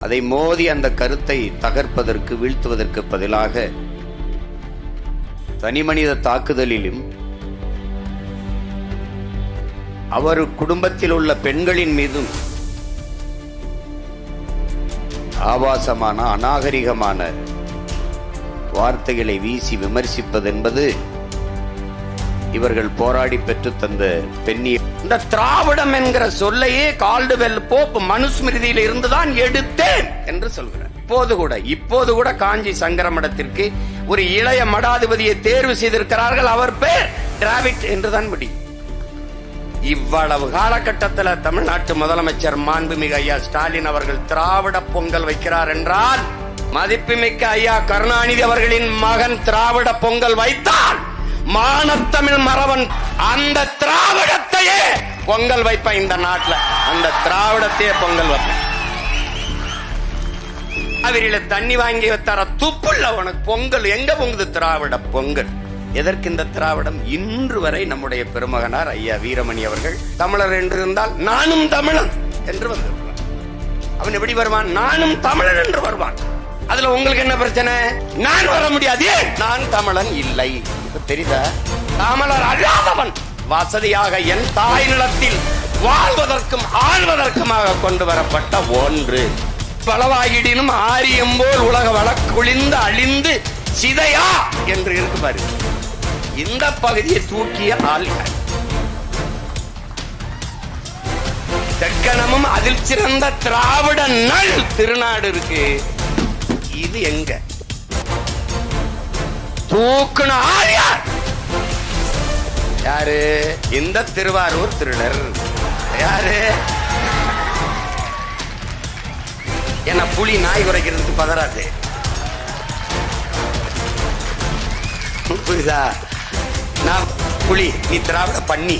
அதை மோதி அந்த கருத்தை தகர்ப்பதற்கு வீழ்த்துவதற்கு பதிலாக தனிமனித தாக்குதலிலும் அவர் குடும்பத்தில் உள்ள பெண்களின் மீதும் ஆபாசமான அநாகரிகமான வார்த்தைகளை வீசி விமர்சிப்பது என்பது இவர்கள் போராடி பெற்று தந்த பெண்ணிய இந்த திராவிடம் என்கிற சொல்லையே கால்டுவெல் போப் மனுஸ்மிருதியில் இருந்துதான் எடுத்தேன் என்று சொல்கிறார். இப்போது கூட இப்போது கூட காஞ்சி சங்கர மடத்திற்கு ஒரு இளைய மடாதிபதியை தேர்வு செய்திருக்கிறார்கள் அவர் பேர் டிராவிட் என்றுதான் முடியும். இவ்வளவு காலகட்டத்தில் தமிழ்நாட்டு முதலமைச்சர் மாண்புமிகு ஐயா ஸ்டாலின் அவர்கள் திராவிட பொங்கல் வைக்கிறார் என்றால் மதிப்புமிக்க ஐயா கருணாநிதி அவர்களின் மகன் திராவிட பொங்கல் வைத்தால் மானத்தமிழ் மறவன் அந்த திராவிடத்தையே பொங்கல் வைப்பேன் இந்த நாட்டுல. அந்த திராவிடத்தையே பொங்கல் வைப்பேன் காவிரியில தண்ணி வாங்கி தர துப்புள்ள உனக்கு பொங்கல். எங்க பொங்குது திராவிட பொங்கல்? எதற்கு இந்த திராவிடம்? இன்று வரை நம்முடைய பெருமகனார் ஐயா வீரமணி அவர்கள் தமிழர் என்று இருந்தால் நானும் தமிழன் என்று வந்திருக்கிறார் அவன் எப்படி வருவான்? நானும் தமிழன் என்று வருவான். அதுல உங்களுக்கு என்ன பிரச்சனை? நான் வர முடியாது. நான் தமிழன் இல்லை. இப்ப தெரியுதா? தமிழர் அல்லாதவன் வசதியாக என் தாய் நிலத்தில் வாழ்வதற்கும் ஆழ்வதற்குமாக கொண்டு வரப்பட்ட ஒன்று. பலவாயிடினும் ஆரியம் போல் உலக வழக்குழிந்து அழிந்து சிதையா என்று இருக்கு பாரு. இந்த பகுதியை தூக்கிய ஆள் தெக்கணமும் அதில் சிறந்த திராவிட நல் திருநாடு இருக்கு. இது எங்க? தூக்குன ஆள் யார்? யாரு? இந்த திருவாரூர் திருடர். யாரு? என்ன புலி நாய் குறைக்கிறதுக்கு பதறாது. புரியுதா? நான் புலி நீ திராவிட பண்ணி.